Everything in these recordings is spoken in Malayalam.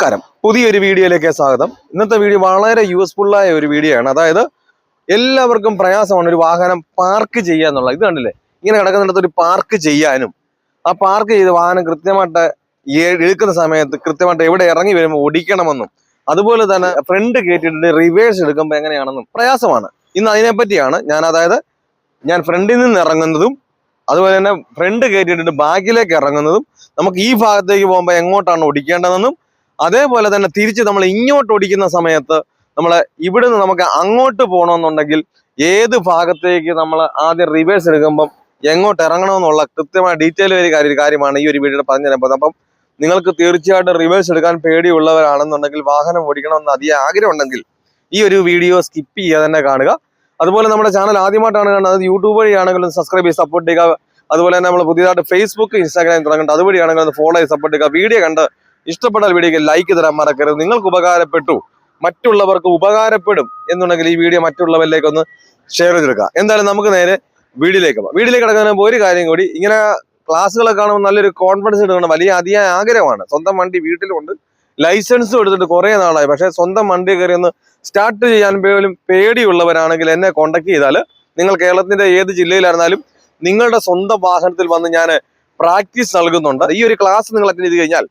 നമസ്കാരം. പുതിയൊരു വീഡിയോയിലേക്ക് സ്വാഗതം. ഇന്നത്തെ വീഡിയോ വളരെ യൂസ്ഫുൾ ആയ ഒരു വീഡിയോ ആണ്. അതായത് എല്ലാവർക്കും പ്രയാസമാണ് ഒരു വാഹനം പാർക്ക് ചെയ്യുക എന്നുള്ളത്. ഇത് കണ്ടില്ലേ? ഇങ്ങനെ കിടക്കുന്നിടത്ത് ഒരു പാർക്ക് ചെയ്യാനും ആ പാർക്ക് ചെയ്ത് വാഹനം കൃത്യമായിട്ട് എടുക്കുന്ന സമയത്ത് കൃത്യമായിട്ട് എവിടെ ഇറങ്ങി വരുമ്പോൾ ഓടിക്കണമെന്നും അതുപോലെ തന്നെ ഫ്രണ്ട് കയറ്റിയിട്ട് റിവേഴ്സ് എടുക്കുമ്പോൾ എങ്ങനെയാണെന്നും പ്രയാസമാണ്. ഇന്ന് അതിനെപ്പറ്റിയാണ് ഞാൻ അതായത് ഞാൻ ഫ്രണ്ടിൽ നിന്ന് ഇറങ്ങുന്നതും അതുപോലെ തന്നെ ഫ്രണ്ട് കയറ്റിയിട്ടുണ്ട് ബാക്കിലേക്ക് ഇറങ്ങുന്നതും നമുക്ക് ഈ ഭാഗത്തേക്ക് പോകുമ്പോൾ എങ്ങോട്ടാണ് ഓടിക്കേണ്ടതെന്നും അതേപോലെ തന്നെ തിരിച്ച് നമ്മൾ ഇങ്ങോട്ട് ഓടിക്കുന്ന സമയത്ത് നമ്മൾ ഇവിടുന്ന് നമുക്ക് അങ്ങോട്ട് പോകണമെന്നുണ്ടെങ്കിൽ ഏത് ഭാഗത്തേക്ക് നമ്മൾ ആദ്യം റിവേഴ്സ് എടുക്കുമ്പം എങ്ങോട്ട് ഇറങ്ങണമെന്നുള്ള കൃത്യമായ ഡീറ്റെയിൽ ഒരു കാര്യം കാര്യമാണ് ഈ ഒരു വീഡിയോ പറഞ്ഞു തരാൻ അപ്പം നിങ്ങൾക്ക് തീർച്ചയായിട്ടും റിവേഴ്സ് എടുക്കാൻ പേടിയുള്ളവരാണെന്നുണ്ടെങ്കിൽ വാഹനം ഓടിക്കണമെന്ന് അധികം ആഗ്രഹമുണ്ടെങ്കിൽ ഈ ഒരു വീഡിയോ സ്കിപ്പ് ചെയ്യാതെ തന്നെ കാണുക. അതുപോലെ നമ്മുടെ ചാനൽ ആദ്യമായിട്ടാണ് കാണുന്നത്. യൂട്യൂബ് വഴിയാണെങ്കിലും സബ്സ്ക്രൈബ് ചെയ്ത് സപ്പോർട്ട് ചെയ്യുക. അതുപോലെ തന്നെ നമ്മൾ പുതിയതായിട്ട് ഫേസ്ബുക്ക് ഇൻസ്റ്റാഗ്രാം തുടങ്ങുന്നുണ്ട് അതുവഴിയാണെങ്കിലും ഫോളോ ചെയ്ത് സപ്പോർട്ട് ചെയ്യുക. വീഡിയോ കണ്ട് ഇഷ്ടപ്പെട്ടാൽ വീഡിയോക്ക് ലൈക്ക് തരാൻ മറക്കരുത്. നിങ്ങൾക്ക് ഉപകാരപ്പെട്ടു. മറ്റുള്ളവർക്ക് ഉപകാരപ്പെടും എന്നുണ്ടെങ്കിൽ ഈ വീഡിയോ മറ്റുള്ളവരിലേക്ക് ഒന്ന് ഷെയർ ചെയ്തെടുക്കുക. എന്തായാലും നമുക്ക് നേരെ വീഡിയോയിലേക്ക് പോകാം. വീഡിയോയിലേക്ക് കിടക്കുന്ന ഒരു കാര്യം കൂടി ഇങ്ങനെ ക്ലാസ്സുകളൊക്കെ കാണുമ്പോൾ നല്ലൊരു കോൺഫിഡൻസ് എടുക്കണം വലിയ അതിയായ ആഗ്രഹമാണ്. സ്വന്തം വണ്ടി വീട്ടിലുണ്ട്. ലൈസൻസും എടുത്തിട്ട് കുറേ നാളായി. പക്ഷേ സ്വന്തം വണ്ടി കയറി ഒന്ന് സ്റ്റാർട്ട് ചെയ്യാൻ പോലും പേടിയുള്ളവരാണെങ്കിൽ എന്നെ കോണ്ടാക്ട് ചെയ്താൽ നിങ്ങൾ കേരളത്തിന്റെ ഏത് ജില്ലയിലായിരുന്നാലും നിങ്ങളുടെ സ്വന്തം വാഹനത്തിൽ വന്ന് ഞാൻ പ്രാക്ടീസ് നൽകുന്നുണ്ട്. ഈ ഒരു ക്ലാസ് നിങ്ങൾ അറ്റൻഡ് ചെയ്ത് കഴിഞ്ഞാൽ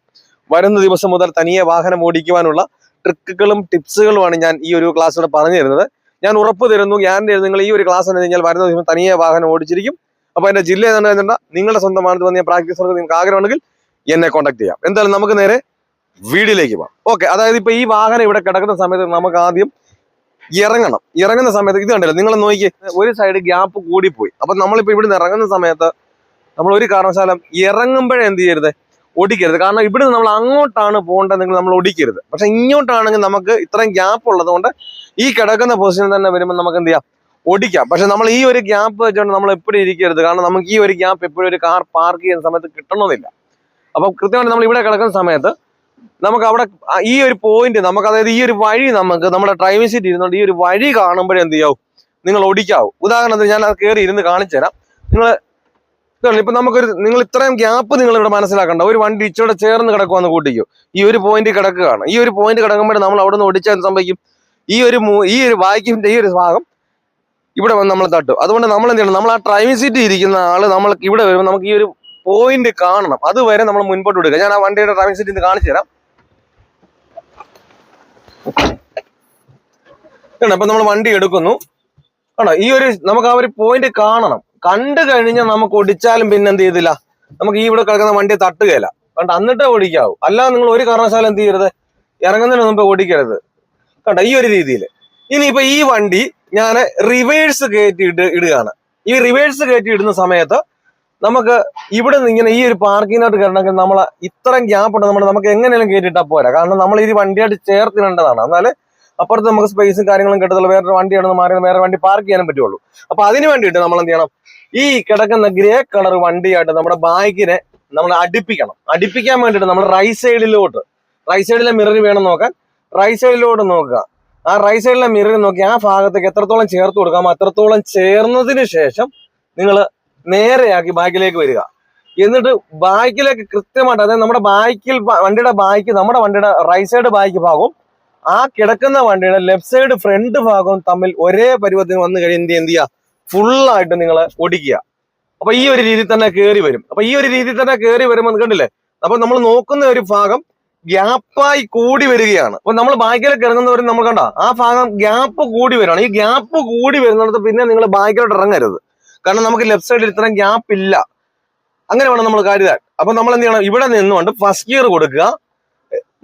വരുന്ന ദിവസം മുതൽ തനിയെ വാഹനം ഓടിക്കുവാനുള്ള ട്രിക്കുകളും ടിപ്സുകളുമാണ് ഞാൻ ഈ ഒരു ക്ലാസ്സിലൂടെ പറഞ്ഞു തരുന്നത്. ഞാൻ ഉറപ്പ് തരുന്നു ഗ്യാരണ്ടി നിങ്ങൾ ഈ ഒരു ക്ലാസ് എന്ന് വരുന്ന ദിവസം തനിയെ വാഹനം ഓടിച്ചിരിക്കും. അപ്പോൾ എന്റെ ജില്ല ഏതാണ്ട് നിങ്ങളുടെ സ്വന്തമാണെന്ന് ഞാൻ പ്രാക്ടീസ് നിങ്ങൾക്ക് ആഗ്രഹമുണ്ടെങ്കിൽ എന്നെ കോൺടാക്ട് ചെയ്യാം. എന്തായാലും നമുക്ക് നേരെ വീടിലേക്ക് പോകാം. ഓക്കെ അതായത് ഇപ്പൊ ഈ വാഹനം ഇവിടെ കിടക്കുന്ന സമയത്ത് നമുക്ക് ആദ്യം ഇറങ്ങണം. ഇറങ്ങുന്ന സമയത്ത് ഇത് കണ്ടില്ല? നിങ്ങൾ നോക്കി. ഒരു സൈഡ് ഗ്യാപ്പ് കൂടിപ്പോയി. അപ്പൊ നമ്മളിപ്പോ ഇവിടുന്ന് ഇറങ്ങുന്ന സമയത്ത് നമ്മൾ ഒരു കാരണവശാലും ഇറങ്ങുമ്പോഴേ എന്ത് ചെയ്യരുത്? ഓടിക്കരുത്. കാരണം ഇവിടെ നമ്മൾ അങ്ങോട്ടാണ് പോകേണ്ടതെങ്കിൽ നമ്മൾ ഓടിക്കരുത്. പക്ഷെ ഇങ്ങോട്ടാണെങ്കിൽ നമുക്ക് ഇത്രയും ഗ്യാപ്പ് ഉള്ളതുകൊണ്ട് ഈ കിടക്കുന്ന പൊസിഷനിൽ തന്നെ വരുമ്പോൾ നമുക്ക് എന്ത് ചെയ്യാം? ഓടിക്കാം. പക്ഷെ നമ്മൾ ഈ ഒരു ഗ്യാപ്പ് വെച്ചുകൊണ്ട് നമ്മൾ എപ്പോഴും ഇരിക്കരുത്. കാരണം നമുക്ക് ഈ ഒരു ഗ്യാപ്പ് എപ്പോഴും ഒരു കാർ പാർക്ക് ചെയ്യുന്ന സമയത്ത് കിട്ടണമെന്നില്ല അപ്പൊ കൃത്യമായിട്ട് നമ്മൾ ഇവിടെ കിടക്കുന്ന സമയത്ത് നമുക്ക് അവിടെ ഈ ഒരു പോയിന്റ് നമുക്ക് അതായത് ഈ ഒരു വഴി നമുക്ക് നമ്മുടെ ഡ്രൈവിംഗ് സീറ്റ് ഇരുന്നുകൊണ്ട് ഈ ഒരു വഴി കാണുമ്പോഴേ എന്ത് ചെയ്യാവും? നിങ്ങൾ ഓടിക്കാവും. ഉദാഹരണത്തിന് ഞാൻ അത് കയറി ഇരുന്ന് കാണിച്ചു തരാം നിങ്ങൾ ഇപ്പൊ നമുക്കൊരു നിങ്ങൾ ഇത്രയും ഗ്യാപ്പ് നിങ്ങൾ ഇവിടെ മനസ്സിലാക്കണ്ട. ഒരു വണ്ടി ഇച്ചിടെ ചേർന്ന് കിടക്കുവാന്ന് കൂട്ടിക്കോ. ഈ ഒരു പോയിന്റ് കിടക്കുകയാണ്. ഈ ഒരു പോയിന്റ് കിടക്കുമ്പോൾ നമ്മൾ അവിടെ നിന്ന് ഓടിച്ചാൽ സംഭവിക്കും? ഈ ഒരു ഈ ഒരു വായിക്കിന്റെ ഈ ഒരു ഭാഗം ഇവിടെ വന്ന് നമ്മൾ തട്ടും. അതുകൊണ്ട് നമ്മൾ എന്ത് നമ്മൾ ആ ഡ്രൈവിംഗ് സീറ്റ് ഇരിക്കുന്ന ആൾ നമ്മൾ ഇവിടെ വരുമ്പോൾ നമുക്ക് ഈ ഒരു പോയിന്റ് കാണണം. അതുവരെ നമ്മൾ മുൻപോട്ട് എടുക്കുക ഞാൻ ആ വണ്ടിയുടെ ഡ്രൈവിംഗ് സീറ്റ് ഇന്ന് കാണിച്ചു തരാം. അപ്പൊ നമ്മൾ വണ്ടി എടുക്കുന്നു. ആണോ? ഈ ഒരു നമുക്ക് ആ ഒരു പോയിന്റ് കാണണം. കണ്ടു കഴിഞ്ഞാൽ നമുക്ക് ഒടിച്ചാലും പിന്നെ എന്ത് ചെയ്തില്ല. നമുക്ക് ഈ ഇവിടെ കിടക്കുന്ന വണ്ടി തട്ടുകയില്ല. കണ്ട? എന്നിട്ടേ ഓടിക്കാവൂ. അല്ലാതെ നിങ്ങൾ ഒരു കാരണവശാലും എന്ത് ചെയ്യരുത്. ഇറങ്ങുന്നതിന് മുമ്പ് ഓടിക്കരുത്. കണ്ട? ഈ ഒരു രീതിയിൽ ഇനിയിപ്പോ ഈ വണ്ടി ഞാൻ റിവേഴ്സ് കയറ്റി ഇട്ട് ഇടുകയാണ്. ഈ റിവേഴ്സ് കയറ്റി ഇടുന്ന സമയത്ത് നമുക്ക് ഇവിടെ നിന്ന് ഇങ്ങനെ ഈ ഒരു പാർക്കിങ്ങിനായിട്ട് കയറണമെങ്കിൽ നമ്മൾ ഇത്രയും ഗ്യാപ്പ് ഉണ്ട്. നമ്മൾ നമുക്ക് എങ്ങനെയും കയറ്റിയിട്ടാ പോരാ. കാരണം നമ്മൾ ഈ വണ്ടിയായിട്ട് ചേർത്തിടേണ്ടതാണ്. എന്നാൽ അപ്പുറത്ത് നമുക്ക് സ്പേസും കാര്യങ്ങളും കിട്ടത്തുള്ളൂ. വേറൊരു വണ്ടിയാണെന്ന് മാറി വേറെ വണ്ടി പാർക്ക് ചെയ്യാനും പറ്റുള്ളൂ. അപ്പൊ അതിന് വേണ്ടിയിട്ട് നമ്മൾ എന്ത് ചെയ്യണം? ഈ കിടക്കുന്ന ഗ്രേ കളർ വണ്ടിയായിട്ട് നമ്മുടെ ബാഗിനെ നമ്മൾ അടുപ്പിക്കണം. അടുപ്പിക്കാൻ വേണ്ടിയിട്ട് നമ്മൾ റൈ സൈഡിലോട്ട് റൈ സൈഡിലെ മിറർ വേണം നോക്കാൻ. റൈ സൈഡിലോട്ട് നോക്കുക. ആ റൈ സൈഡിലെ മിറർ നോക്കി ആ ഭാഗത്തേക്ക് എത്രത്തോളം ചേർത്ത് കൊടുക്കാം അത്രത്തോളം ചേർന്നതിന് ശേഷം നിങ്ങൾ നേരെയാക്കി ബാക്കിലേക്ക് വരിക. എന്നിട്ട് ബാക്കിലേക്ക് കൃത്യമായിട്ട് അതായത് നമ്മുടെ ബാക്കിൽ വണ്ടിയുടെ ബാക്ക് നമ്മുടെ വണ്ടിയുടെ റൈ സൈഡ് ബാക്ക് ഭാഗവും ആ കിടക്കുന്ന വണ്ടിയുടെ ലെഫ്റ്റ് സൈഡ് ഫ്രണ്ട് ഭാഗവും തമ്മിൽ ഒരേ പരുവത്തിന് വന്നു കഴിഞ്ഞാൽ എന്ത് ചെയ്യുക ഫുള്ളായിട്ട് നിങ്ങൾ ഒടിക്കുക അപ്പൊ ഈ ഒരു രീതിയിൽ തന്നെ കയറി വരും. അപ്പൊ ഈ ഒരു രീതിയിൽ തന്നെ കയറി വരുമ്പോൾ കണ്ടില്ലേ? അപ്പൊ നമ്മൾ നോക്കുന്ന ഒരു ഭാഗം ഗ്യാപ്പായി കൂടി വരികയാണ്. അപ്പൊ നമ്മൾ ബാക്കിലേക്ക് ഇറങ്ങുന്നവരും നമ്മൾ കണ്ട? ആ ഭാഗം ഗ്യാപ്പ് കൂടി വരുകയാണ് ഈ ഗ്യാപ്പ് കൂടി വരുന്നിടത്ത് പിന്നെ നിങ്ങൾ ബാക്കിലോട്ട് ഇറങ്ങരുത്. കാരണം നമുക്ക് ലെഫ്റ്റ് സൈഡിൽ ഇത്രയും ഗ്യാപ്പ് ഇല്ല. അങ്ങനെ വേണം നമ്മൾ കരുതാൻ അപ്പൊ നമ്മൾ എന്ത് ചെയ്യണം? ഇവിടെ നിന്നുകൊണ്ട് ഫസ്റ്റ് ഗിയർ കൊടുക്കുക.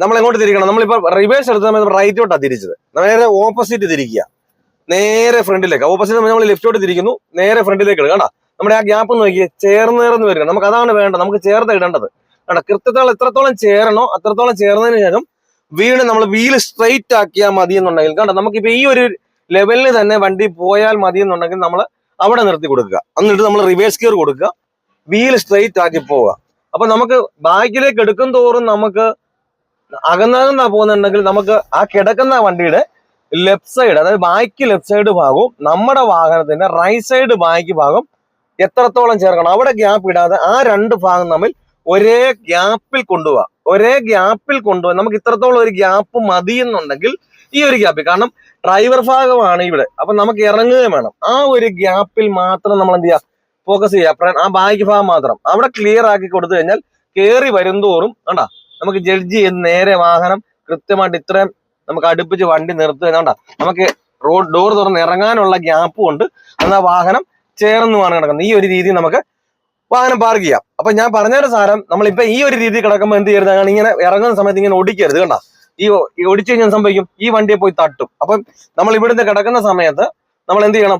നമ്മൾ എങ്ങോട്ട് തിരിക്കണം? നമ്മളിപ്പോ റിവേഴ്സ് എടുത്ത സമയത്ത് റൈറ്റോട്ടാണ് തിരിച്ചത്. നേരെ ഓപ്പോസിറ്റ് തിരിക്കുക. നേരെ ഫ്രണ്ടിലേക്ക്. ഓപ്പോസിറ്റ് നമ്മൾ ലെഫ്റ്റോട്ട് തിരിക്കുന്നു. നേരെ ഫ്രണ്ടിലേക്ക് ഇടുക. കണ്ട? നമ്മുടെ ആ ഗ്യാപ്പ് നോക്കി ചേർന്ന് ചേർന്ന് വരിക. നമുക്ക് അതാണ് വേണ്ടത്. നമുക്ക് ചേർത്ത് ഇടേണ്ടത്. കണ്ട? കൃത്യത്തോളം എത്രത്തോളം ചേരണോ അത്രത്തോളം ചേർന്നതിന് ശേഷം വീണ് നമ്മൾ വീൽ സ്ട്രെയിറ്റ് ആക്കിയാൽ മതി എന്നുണ്ടെങ്കിൽ കണ്ട? നമുക്കിപ്പോ ഈ ഒരു ലെവലിൽ തന്നെ വണ്ടി പോയാൽ മതി എന്നുണ്ടെങ്കിൽ നമ്മൾ അവിടെ നിർത്തി കൊടുക്കുക. എന്നിട്ട് നമ്മൾ റിവേഴ്സ് ഗിയർ കൊടുക്കുക. വീൽ സ്ട്രെയിറ്റ് ആക്കി പോവുക. അപ്പൊ നമുക്ക് ബാക്കിലേക്ക് എടുക്കും തോറും നമുക്ക് അകന്നകന്നാ പോകുന്നുണ്ടെങ്കിൽ നമുക്ക് ആ കിടക്കുന്ന വണ്ടിയുടെ ലെഫ്റ്റ് സൈഡ് അതായത് ബാക്ക് ലെഫ്റ്റ് സൈഡ് ഭാഗവും നമ്മുടെ വാഹനത്തിന്റെ റൈറ്റ് സൈഡ് ബാക്ക് ഭാഗം എത്രത്തോളം ചേർക്കണം? അവിടെ ഗ്യാപ്പ് ഇടാതെ ആ രണ്ട് ഭാഗം തമ്മിൽ ഒരേ ഗ്യാപ്പിൽ കൊണ്ടുപോവാ. ഒരേ ഗ്യാപ്പിൽ കൊണ്ടുപോകാൻ നമുക്ക് ഇത്രത്തോളം ഒരു ഗ്യാപ്പ് മതി എന്നുണ്ടെങ്കിൽ ഈ ഒരു ഗ്യാപ്പിൽ കാരണം ഡ്രൈവർ ഭാഗമാണ് ഇവിടെ. അപ്പൊ നമുക്ക് ഇറങ്ങുകയും വേണം. ആ ഒരു ഗ്യാപ്പിൽ മാത്രം നമ്മൾ എന്ത് ചെയ്യുക ഫോക്കസ് ചെയ്യുക ആ ബാക്ക് ഭാഗം മാത്രം. അവിടെ ക്ലിയർ ആക്കി കൊടുത്തു കഴിഞ്ഞാൽ കയറി വരുംതോറും കണ്ടാ നമുക്ക് ജഡ്ജ് ചെയ്ത് നേരെ വാഹനം കൃത്യമായിട്ട് ഇത്രയും നമുക്ക് അടുപ്പിച്ച് വണ്ടി നിർത്തുക. കണ്ടാ? നമുക്ക് റോഡ് ഡോർ തുറന്ന് ഇറങ്ങാനുള്ള ഗ്യാപ്പും ഉണ്ട്. എന്നാൽ വാഹനം ചേർന്നുമാണ് കിടക്കുന്നത് ഈ ഒരു രീതി നമുക്ക് വാഹനം പാർക്ക് ചെയ്യാം. അപ്പൊ ഞാൻ പറഞ്ഞൊരു സാരം നമ്മളിപ്പോ ഈ ഒരു രീതി കിടക്കുമ്പോൾ എന്ത് ചെയ്യരുത്? അങ്ങനെ ഇങ്ങനെ ഇറങ്ങുന്ന സമയത്ത് ഇങ്ങനെ ഒടിക്കരുത് കണ്ട? ഈ ഓടിച്ചു കഴിഞ്ഞാൽ സംഭവിക്കും? ഈ വണ്ടിയെ പോയി തട്ടും. അപ്പം നമ്മൾ ഇവിടുന്ന് കിടക്കുന്ന സമയത്ത് നമ്മൾ എന്ത് ചെയ്യണം?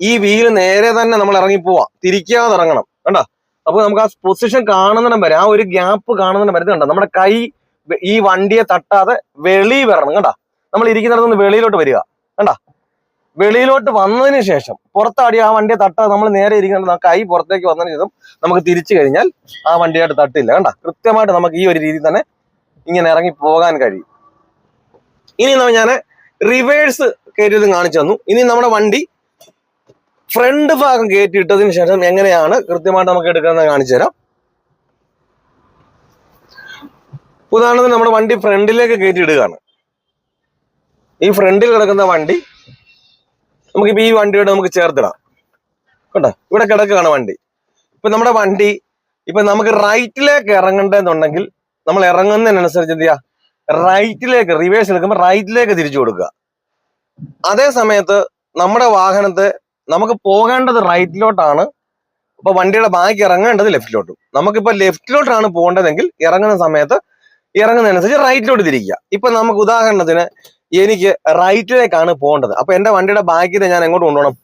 ഈ വീൽ നേരെ തന്നെ നമ്മൾ ഇറങ്ങി പോവാം. തിരിക്കാതെ ഇറങ്ങണം. കണ്ട? അപ്പൊ നമുക്ക് ആ പൊസിഷൻ കാണുന്നിടം വരെ ആ ഒരു ഗ്യാപ്പ് കാണുന്നിടം വരെ കണ്ട? നമ്മുടെ കൈ ഈ വണ്ടിയെ തട്ടാതെ വെളി വരണം കണ്ട? നമ്മൾ ഇരിക്കുന്നിടത്തുനിന്ന് വെളിയിലോട്ട് വരിക കണ്ട? വെളിയിലോട്ട് വന്നതിന് ശേഷം പുറത്താടി ആ വണ്ടിയെ തട്ടാതെ നമ്മൾ നേരെ ഇരിക്കുന്ന കൈ പുറത്തേക്ക് വന്നതിന് ശേഷം നമുക്ക് തിരിച്ചു കഴിഞ്ഞാൽ ആ വണ്ടിയായിട്ട് തട്ടില്ല കണ്ട? കൃത്യമായിട്ട് നമുക്ക് ഈ ഒരു രീതിയിൽ തന്നെ ഇങ്ങനെ ഇറങ്ങി പോകാൻ കഴിയും. ഇനി ഞാൻ റിവേഴ്സ് കയറ്റിയതും കാണിച്ചു തന്നു. ഇനി നമ്മുടെ വണ്ടി ഫ്രണ്ട് ഭാഗം കയറ്റിയിട്ടതിന് ശേഷം എങ്ങനെയാണ് കൃത്യമായിട്ട് നമുക്ക് എടുക്കുന്നത് കാണിച്ചു തരാം. ഉദാഹരണത്തിന് നമ്മുടെ വണ്ടി ഫ്രണ്ടിലേക്ക് കയറ്റി ഇടുകയാണ് ഈ ഫ്രണ്ടിൽ കിടക്കുന്ന വണ്ടി നമുക്കിപ്പോ ഈ വണ്ടിയോട് നമുക്ക് ചേർത്തിടാം. കേട്ടോ ഇവിടെ കിടക്കുകയാണ് വണ്ടി. ഇപ്പൊ നമ്മുടെ വണ്ടി ഇപ്പൊ നമുക്ക് റൈറ്റിലേക്ക് ഇറങ്ങണ്ടെന്നുണ്ടെങ്കിൽ നമ്മൾ ഇറങ്ങുന്നതിനനുസരിച്ച് എന്ത് ചെയ്യുക റൈറ്റിലേക്ക് റിവേഴ്സ് എടുക്കുമ്പോൾ റൈറ്റിലേക്ക് തിരിച്ചു കൊടുക്കുക. അതേ സമയത്ത് നമ്മുടെ വാഹനത്തെ നമുക്ക് പോകേണ്ടത് റൈറ്റിലോട്ടാണ് അപ്പൊ വണ്ടിയുടെ ബാക്കി ഇറങ്ങേണ്ടത് ലെഫ്റ്റിലോട്ടും നമുക്കിപ്പോ ലെഫ്റ്റിലോട്ടാണ് പോകേണ്ടതെങ്കിൽ ഇറങ്ങുന്ന സമയത്ത് ഇറങ്ങുന്നതനുസരിച്ച് റൈറ്റിലോട്ട് തിരിക്കുക. ഇപ്പൊ നമുക്ക് ഉദാഹരണത്തിന് എനിക്ക് റൈറ്റിലേക്കാണ് പോകേണ്ടത്. അപ്പൊ എന്റെ വണ്ടിയുടെ ബാക്കിൽ ഞാൻ എങ്ങോട്ട് കൊണ്ടുപോകണം?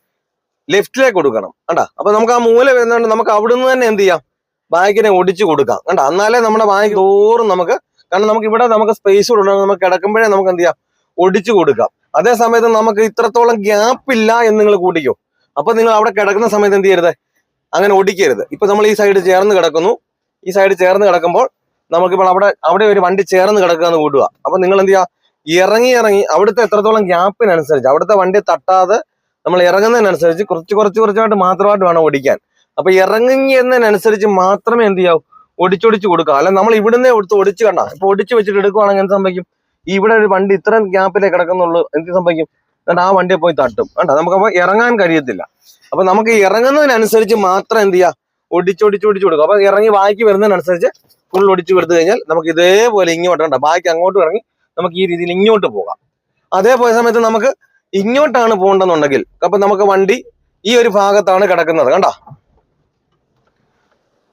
ലെഫ്റ്റിലേക്ക് കൊടുക്കണം. കണ്ടാ? അപ്പൊ നമുക്ക് ആ മൂല വരുന്നതുകൊണ്ട് നമുക്ക് അവിടുന്ന് തന്നെ എന്ത് ചെയ്യാം? ബാക്കിനെ ഒടിച്ചു കൊടുക്കാം. കണ്ടാ? എന്നാലേ നമ്മുടെ ബാക്കി തോറും നമുക്ക് കാരണം നമുക്ക് ഇവിടെ നമുക്ക് സ്പേസ് കൊടുക്കണം നമുക്ക് കിടക്കുമ്പോഴേ നമുക്ക് എന്ത് ചെയ്യാം? ഒടിച്ചു കൊടുക്കാം. അതേ സമയത്ത് നമുക്ക് ഇത്രത്തോളം ഗ്യാപ്പ് ഇല്ല എന്ന് നിങ്ങൾ കൂട്ടിക്കോ. അപ്പൊ നിങ്ങൾ അവിടെ കിടക്കുന്ന സമയത്ത് എന്ത് ചെയ്യരുത്? അങ്ങനെ ഒടിക്കരുത്. ഇപ്പൊ നമ്മൾ ഈ സൈഡ് ചേർന്ന് കിടക്കുന്നു. ഈ സൈഡ് ചേർന്ന് കിടക്കുമ്പോൾ നമുക്കിപ്പോൾ അവിടെ അവിടെ ഒരു വണ്ടി ചേർന്ന് കിടക്കുക എന്ന് കൂട്ടുക. അപ്പൊ നിങ്ങൾ എന്ത് ചെയ്യുക? ഇറങ്ങി ഇറങ്ങി അവിടുത്തെ എത്രത്തോളം ഗ്യാപ്പിനനുസരിച്ച് അവിടുത്തെ വണ്ടി തട്ടാതെ നമ്മൾ ഇറങ്ങുന്നതിനനുസരിച്ച് കുറച്ച് കുറച്ച് കുറച്ചായിട്ട് മാത്രമായിട്ട് വേണം ഓടിക്കാൻ. അപ്പൊ ഇറങ്ങുന്നതിനനുസരിച്ച് മാത്രമേ എന്ത് ചെയ്യാവൂ? ഒടിച്ചൊടിച്ച് കൊടുക്കുക. അല്ല നമ്മൾ ഇവിടുന്ന് എടുത്ത് ഒടിച്ച് കണ്ട. ഇപ്പൊ ഒടിച്ച് വെച്ചിട്ട് എടുക്കുവാണെങ്കിൽ എന്ത് സംഭവിക്കും? ഇവിടെ ഒരു വണ്ടി ഇത്രയും ഗ്യാപ്പിലേ കിടക്കുന്നുള്ളൂ. എന്ത് സംഭവിക്കും? എന്നിട്ട് ആ വണ്ടിയെ പോയി തട്ടും. വേണ്ട നമുക്കപ്പോ ഇറങ്ങാൻ കഴിയത്തില്ല. അപ്പൊ നമുക്ക് ഇറങ്ങുന്നതിനനുസരിച്ച് മാത്രം എന്ത് ചെയ്യാം ഒടിച്ചൊടിച്ചൊടിച്ച് കൊടുക്കുക. അപ്പൊ ഇറങ്ങി വായിക്ക് വരുന്നതിനനുസരിച്ച് ഫുൾ ഒടിച്ചു കൊടുത്തു കഴിഞ്ഞാൽ നമുക്ക് ഇതേപോലെ ഇങ്ങോട്ട് കണ്ട ബാക്കി അങ്ങോട്ട് ഇറങ്ങി നമുക്ക് ഈ രീതിയിൽ ഇങ്ങോട്ട് പോകാം. അതേപോലെ സമയത്ത് നമുക്ക് ഇങ്ങോട്ടാണ് പോകേണ്ടെന്നുണ്ടെങ്കിൽ അപ്പൊ നമുക്ക് വണ്ടി ഈ ഒരു ഭാഗത്താണ് കിടക്കുന്നത് കണ്ട?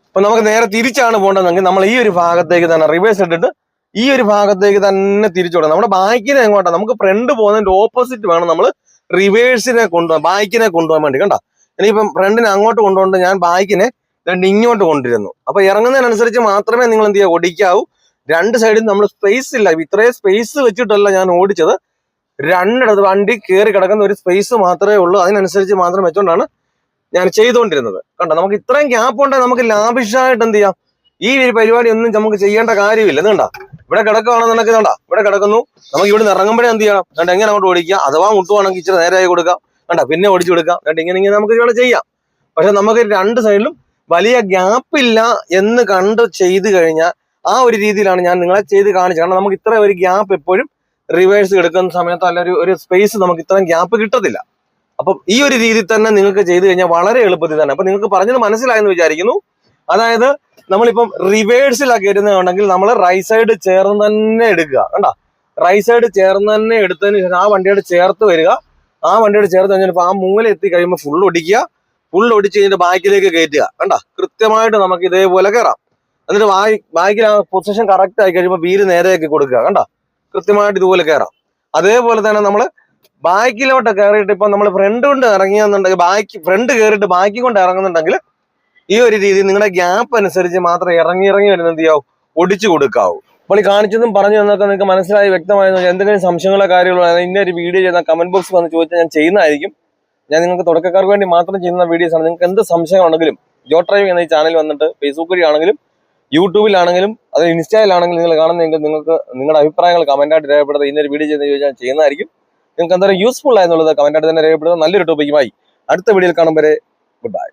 അപ്പൊ നമുക്ക് നേരെ തിരിച്ചാണ് പോകേണ്ടതെങ്കിൽ നമ്മൾ ഈ ഒരു ഭാഗത്തേക്ക് തന്നെ റിവേഴ്സ് ഇട്ടിട്ട് ഈ ഒരു ഭാഗത്തേക്ക് തന്നെ തിരിച്ചു കൊടുക്കണം നമ്മുടെ ബാക്കിനെ എങ്ങോട്ടാണ് നമുക്ക് ഫ്രണ്ട് പോകുന്നതിന്റെ ഓപ്പോസിറ്റ് വേണം നമ്മൾ റിവേഴ്സിനെ കൊണ്ടുപോകാൻ ബാക്കിനെ കൊണ്ടുപോകാൻ വേണ്ടി കണ്ട? ഇനിയിപ്പം ഫ്രണ്ടിനെ അങ്ങോട്ട് കൊണ്ടുപോകേണ്ടത് ഞാൻ ബാക്കിനെ രണ്ട് ഇങ്ങോട്ട് കൊണ്ടിരുന്നു അപ്പൊ ഇറങ്ങുന്നതിനനുസരിച്ച് മാത്രമേ നിങ്ങൾ എന്ത് ചെയ്യുക? ഓടിക്കാവൂ. രണ്ട് സൈഡിൽ നമ്മൾ സ്പേസ് ഇല്ല. ഇത്രയും സ്പേസ് വെച്ചിട്ടല്ല ഞാൻ ഓടിച്ചത്. രണ്ടിടത്ത് വണ്ടി കയറി കിടക്കുന്ന ഒരു സ്പേസ് മാത്രമേ ഉള്ളൂ. അതിനനുസരിച്ച് മാത്രം വെച്ചോണ്ടാണ് ഞാൻ ചെയ്തുകൊണ്ടിരുന്നത് കണ്ടോ? നമുക്ക് ഇത്രയും ഗ്യാപ്പ് ഉണ്ടെങ്കിൽ നമുക്ക് ലാഭിഷായിട്ട് എന്ത് ചെയ്യാം? ഈ ഒരു പരിപാടി ഒന്നും നമുക്ക് ചെയ്യേണ്ട കാര്യമില്ല. ഇത് കണ്ട? ഇവിടെ കിടക്കുകയാണെന്നുണ്ടെങ്കിൽ കണ്ട? ഇവിടെ കിടക്കുന്നു. നമുക്ക് ഇവിടെ നിന്ന് ഇറങ്ങുമ്പോഴേ എന്ത് ചെയ്യണം? കണ്ട? എങ്ങനെ അങ്ങോട്ട് ഓടിക്കുക? അഥവാ മുട്ടുവാണെങ്കിൽ ഇച്ചിരി നേരെയായി കൊടുക്കാം. കണ്ട? പിന്നെ ഓടിച്ചു കൊടുക്കാം. കണ്ട? ഇങ്ങനെ ഇങ്ങനെ നമുക്ക് ഇവിടെ ചെയ്യാം. പക്ഷെ നമുക്ക് രണ്ട് സൈഡിലും വലിയ ഗ്യാപ്പില്ല എന്ന് കണ്ട് ചെയ്ത് കഴിഞ്ഞാൽ ആ ഒരു രീതിയിലാണ് ഞാൻ നിങ്ങളെ ചെയ്ത് കാണിച്ചത്. കാരണം നമുക്ക് ഇത്ര ഒരു ഗ്യാപ്പ് എപ്പോഴും റിവേഴ്സ് എടുക്കുന്ന സമയത്ത് അല്ല ഒരു ഒരു സ്പേസ് നമുക്ക് ഇത്രയും ഗ്യാപ്പ് കിട്ടത്തില്ല. അപ്പം ഈ ഒരു രീതിയിൽ തന്നെ നിങ്ങൾക്ക് ചെയ്തു കഴിഞ്ഞാൽ വളരെ എളുപ്പത്തിൽ തന്നെ. അപ്പം നിങ്ങൾക്ക് പറഞ്ഞത് മനസ്സിലായെന്ന് വിചാരിക്കുന്നു. അതായത് നമ്മളിപ്പം റിവേഴ്സിലൊക്കെ ഇരുന്നുണ്ടെങ്കിൽ നമ്മൾ റൈറ്റ് സൈഡ് ചേർന്ന് തന്നെ എടുക്കുക. കണ്ട? റൈറ്റ് സൈഡ് ചേർന്ന് തന്നെ എടുത്തതിന് ശേഷം ആ വണ്ടിയോട് ചേർത്ത് വരിക. ആ വണ്ടിയോട് ചേർത്ത് കഴിഞ്ഞാൽ ആ മൂല എത്തി കഴിയുമ്പോൾ ഫുൾ ഒടിക്കുക ഒടിച്ച് കഴിഞ്ഞിട്ട് ബാക്കിലേക്ക് കയറ്റുക. കണ്ട? കൃത്യമായിട്ട് നമുക്ക് ഇതേപോലെ കയറാം എന്നിട്ട് ബായ് ബാക്കിൽ ആ പൊസിഷൻ കറക്റ്റ് ആയി കഴിയുമ്പോൾ വീര് നേരെയാക്കി കൊടുക്കുക. കണ്ട? കൃത്യമായിട്ട് ഇതുപോലെ കയറാം അതേപോലെ തന്നെ നമ്മൾ ബാക്കിലോട്ട് കയറിയിട്ട് ഇപ്പം നമ്മൾ ഫ്രണ്ട് കൊണ്ട് ഇറങ്ങിയെന്നുണ്ടെങ്കിൽ ബാക്കി ഫ്രണ്ട് കയറിയിട്ട് ബാക്കി കൊണ്ട് ഇറങ്ങുന്നുണ്ടെങ്കിൽ ഈ ഒരു രീതി നിങ്ങളുടെ ഗ്യാപ്പ് അനുസരിച്ച് മാത്രം ഇറങ്ങി ഇറങ്ങി വരുന്ന എന്ത് ചെയ്യാവും? ഒടിച്ചു കൊടുക്കാവൂ. അപ്പോൾ ഈ കാണിച്ചതും പറഞ്ഞു തന്നൊക്കെ നിങ്ങൾക്ക് മനസ്സിലായി വ്യക്തമായെന്ന് വെച്ചാൽ എന്തെങ്കിലും സംശയങ്ങളോ കാര്യങ്ങളോ ഇന്നൊരു വീഡിയോ ചെയ്യുന്ന കമന്റ് ബോക്സ് വന്ന് ചോദിച്ചാൽ ഞാൻ ചെയ്യുന്നതായിരിക്കും. ഞാൻ നിങ്ങൾക്ക് തുടക്കക്കാർക്ക് വേണ്ടി മാത്രം ചെയ്യുന്ന വീഡിയോസ് ആണ്. നിങ്ങൾക്ക് എന്ത് സംശയം ഉണ്ടെങ്കിലും ജോ ഡ്രൈവ് എന്ന ഈ ചാനൽ വന്നിട്ട് ഫേസ്ബുക്ക് വഴി ആണെങ്കിലും യൂട്യൂബിലാണെങ്കിലും അത് ഇൻസ്റ്റയിലാണെങ്കിലും നിങ്ങൾ കാണുന്നെങ്കിൽ നിങ്ങൾക്ക് നിങ്ങളുടെ അഭിപ്രായങ്ങൾ കമന്റായിട്ട് രേഖപ്പെടുത്തുക. ഇന്നൊരു വീഡിയോ ചെയ്യുന്ന ചോദിച്ചാൽ ചെയ്യുന്നതായിരിക്കും. നിങ്ങൾക്ക് എന്തായാലും യൂസ്ഫുൾ ആയെന്നുള്ളത് കമന്റായിട്ട് തന്നെ രേഖപ്പെടുത്തുക. നല്ലൊരു ടോപ്പിക്കുമായി അടുത്ത വീഡിയോയിൽ കാണും വരെ ഗുഡ് ബൈ